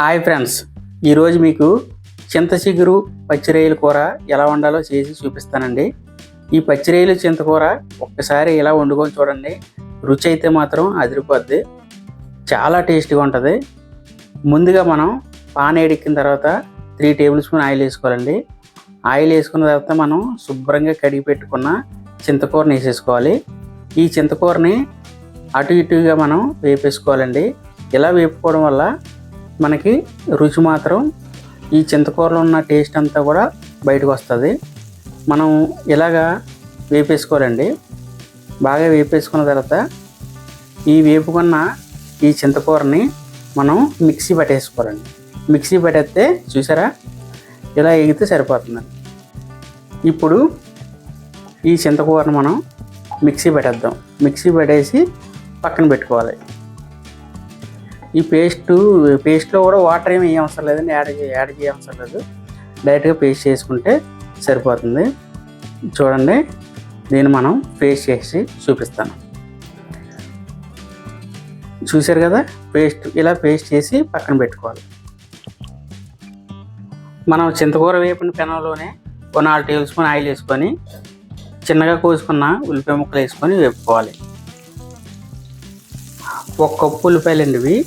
Hi friends. ఈరోజు మీకు చింతచిగురు చిగురు కూర ఎలా వండాలో చేసి చూపిస్తానండి. ఈ పచ్చిరేయలు చింతకూర ఒక్కసారి ఇలా వండుకొని చూడండి. రుచి అయితే మాత్రం అదిరిపోద్ది. చాలా టేస్టీగా ఉంటుంది. ముందుగా మనం పాన్ ఎడిక్కిన తర్వాత త్రీ టేబుల్ స్పూన్ ఆయిల్ వేసుకోవాలండి. ఆయిల్ వేసుకున్న తర్వాత మనం శుభ్రంగా కడిగి పెట్టుకున్న చింతకూరని వేసేసుకోవాలి. ఈ చింతకూరని అటు ఇటుగా మనం వేపేసుకోవాలండి. ఇలా వేపుకోవడం వల్ల మనకి రుచి మాత్రం ఈ చింతకూరలో ఉన్న టేస్ట్ అంతా కూడా బయటకు వస్తుంది. మనం ఇలాగా వేపేసుకోవాలండి? బాగా వేపేసుకున్న తర్వాత ఈ వేపుకున్న ఈ చింతకూరని మనం మిక్సీ పట్టేసుకోవాలండి. మిక్సీ పట్టేస్తే చూసారా? ఇలా ఎగితే సరిపోతుందండి ఇప్పుడు ఈ చింతకూరను మనం మిక్సీ పెట్టేద్దాం. మిక్సీ పెట్టేసి పక్కన పెట్టుకోవాలి. ఈ పేస్ట్ పేస్ట్లో కూడా వాటర్ ఏమి అవసరం లేదండి. యాడ్ యాడ్ చేయవసరం లేదు. డైరెక్ట్గా పేస్ట్ చేసుకుంటే సరిపోతుంది. చూడండి. దీన్ని మనం పేస్ట్ చేసి చూపిస్తాను. చూశారు కదా? పేస్ట్ ఇలా పేస్ట్ చేసి పక్కన పెట్టుకోవాలి. మనం చింతకూర వేపిన పెనంలోనే ఒక నాలుగు టేబుల్ స్పూన్ ఆయిల్ వేసుకొని చిన్నగా కోసుకున్న ఉల్లిపాయ ముక్కలు వేసుకొని వేపుకోవాలి. ఒక కప్పు ఉల్లిపాయలు అండి ఇవి.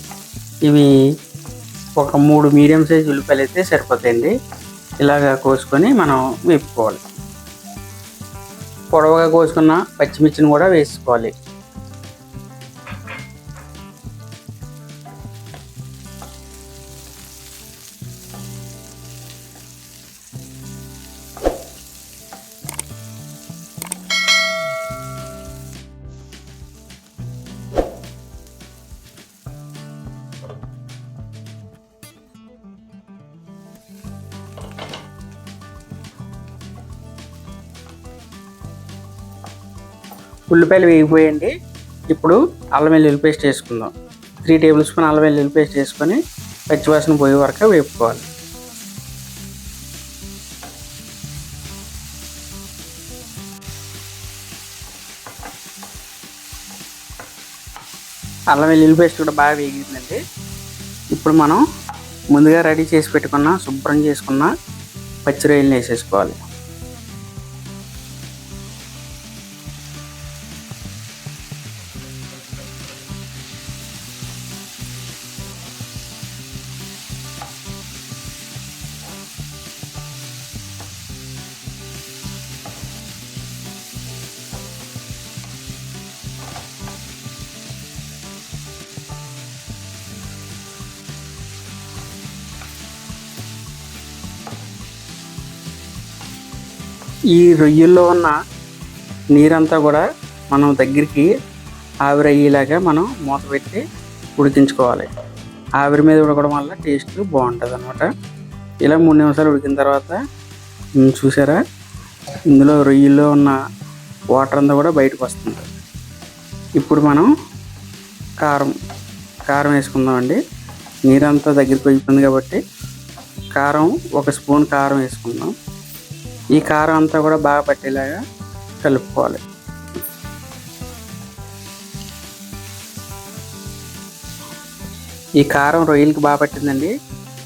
ఇవి ఒక మూడు మీడియం సైజ్ ఉల్లిపాయలు అయితే సరిపోతాయండి. ఇలాగా కోసుకొని మనం వేపుకోవాలి. పొడవుగా కోసుకున్న పచ్చిమిర్చిని కూడా వేసుకోవాలి. ఉల్లిపాయలు వేగిపోయండి. ఇప్పుడు అల్లం వెల్లుల్లి పేస్ట్ వేసుకుందాం త్రీ టేబుల్ స్పూన్ అల్లం వెల్లుల్లి పేస్ట్ వేసుకొని పచ్చివాసన పోయే వరకు వేపుకోవాలి. అల్లం వెల్లుల్లి పేస్ట్ కూడా బాగా వేగిందండి. ఇప్పుడు మనం ముందుగా రెడీ చేసి పెట్టుకున్న శుభ్రం చేసుకున్న పచ్చి రొయ్యలు వేసేసుకోవాలి. ఈ రొయ్యల్లో ఉన్న నీరంతా కూడా మనం దగ్గరికి ఆవిరి అయ్యేలాగా మనం మూత పెట్టి ఉడికించుకోవాలి. ఆవిరి మీద ఉడకడం వల్ల టేస్ట్ బాగుంటుంది అనమాట ఇలా మూడు నిమిషాలు ఉడికిన తర్వాత చూసారా? ఇందులో రొయ్యల్లో ఉన్న వాటర్ అంతా కూడా బయటకు వస్తుంది ఇప్పుడు మనం కారం కారం వేసుకుందామండి. నీరంతా దగ్గరికి అయిపోయింది కాబట్టి కారం ఒక స్పూన్ కారం వేసుకుందాం. ఈ కారం అంతా కూడా బాగా పట్టేలాగా కలుపుకోవాలి. ఈ కారం రొయ్యలకి బాగా పట్టిందండి.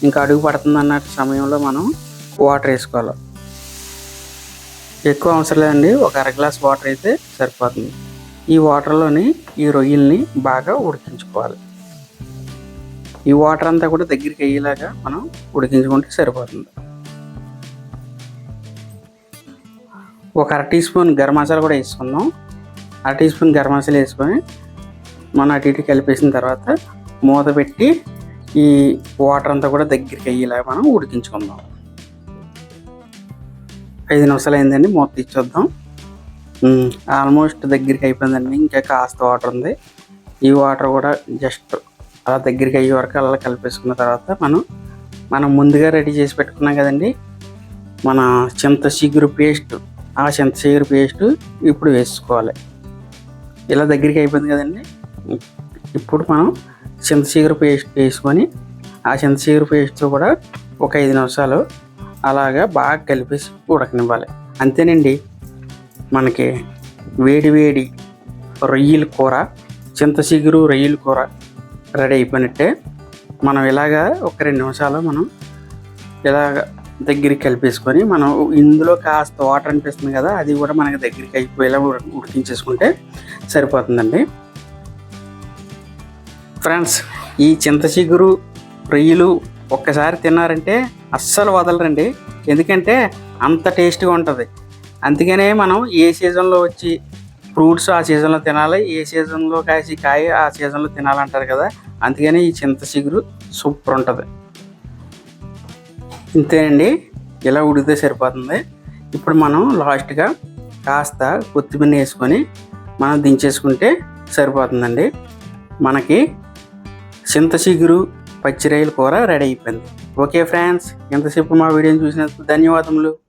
ఇంకా అడుగు పడుతుంది అన్న సమయంలో మనం వాటర్ వేసుకోవాలి. ఎక్కువ అవసరం లేదండి. ఒక అర గ్లాస్ వాటర్ అయితే సరిపోతుంది. ఈ వాటర్లోని ఈ రొయ్యల్ని బాగా ఉడికించుకోవాలి. ఈ వాటర్ అంతా కూడా దగ్గరికి అయ్యేలాగా మనం ఉడికించుకుంటే సరిపోతుంది. ఒక అర టీ స్పూన్ గరం మసాలా కూడా వేసుకుందాం. అర టీ స్పూన్ గరం మసాలా వేసుకొని మనం అటు ఇటు కలిపేసిన తర్వాత మూత పెట్టి ఈ వాటర్ అంతా కూడా దగ్గరికి అయ్యేలాగా మనం ఉడికించుకుందాం. ఐదు నిమిషాలు అయిందండి మూత తీర్చొద్దాం. ఆల్మోస్ట్ దగ్గరికి అయిపోయిందండి ఇంకా కాస్త వాటర్ ఉంది. ఈ వాటర్ కూడా జస్ట్ అలా దగ్గరికి అయ్యే వరకు అలా కలిపేసుకున్న తర్వాత మనం మనం ముందుగా రెడీ చేసి పెట్టుకున్నాం కదండి మన చింత చిగురు పేస్ట్. ఆ చింత పేస్ట్ ఇప్పుడు వేసుకోవాలి. ఇలా దగ్గరికి అయిపోయింది కదండి. ఇప్పుడు మనం చింతచిగురు పేస్ట్ వేసుకొని ఆ చింత పేస్ట్తో కూడా ఒక ఐదు నిమిషాలు అలాగా బాగా కలిపేసి ఉడకనివ్వాలి. అంతేనండి. మనకి వేడి వేడి రొయ్యల కూర చింతచిగురు రొయ్యల కూర రెడీ అయిపోయినట్టే. మనం ఇలాగా ఒక రెండు నిమిషాలు మనం ఇలాగ దగ్గరికి కలిపేసుకొని మనం ఇందులో కాస్త వాటర్ అనిపిస్తుంది కదా అది కూడా మనకి దగ్గరికి అయిపోయేలా ఉడికించేసుకుంటే సరిపోతుందండి. ఫ్రెండ్స్ ఈ చింత చిగురు రొయ్యలు ఒక్కసారి తిన్నారంటే అస్సలు వదలరండి. ఎందుకంటే అంత టేస్ట్గా ఉంటుంది. అందుకనే మనం ఏ సీజన్లో వచ్చి ఫ్రూట్స్ ఆ సీజన్లో తినాలి ఏ సీజన్లో కాసి కాయ ఆ సీజన్లో తినాలంటారు కదా అందుకని ఈ చింత చిగురు సూపర్ ఉంటుంది. ఇంతేనండి. ఇలా ఉడికితే సరిపోతుంది? ఇప్పుడు మనం లాస్ట్గా కాస్త కొత్తిమీర వేసుకొని మనం దించేసుకుంటే సరిపోతుందండి. మనకి చింత చిగురు పచ్చిరొయ్యల కూర రెడీ అయిపోయింది. ఓకే ఫ్రెండ్స్ ఎంతసేపు మా వీడియోని చూసినందుకు ధన్యవాదములు.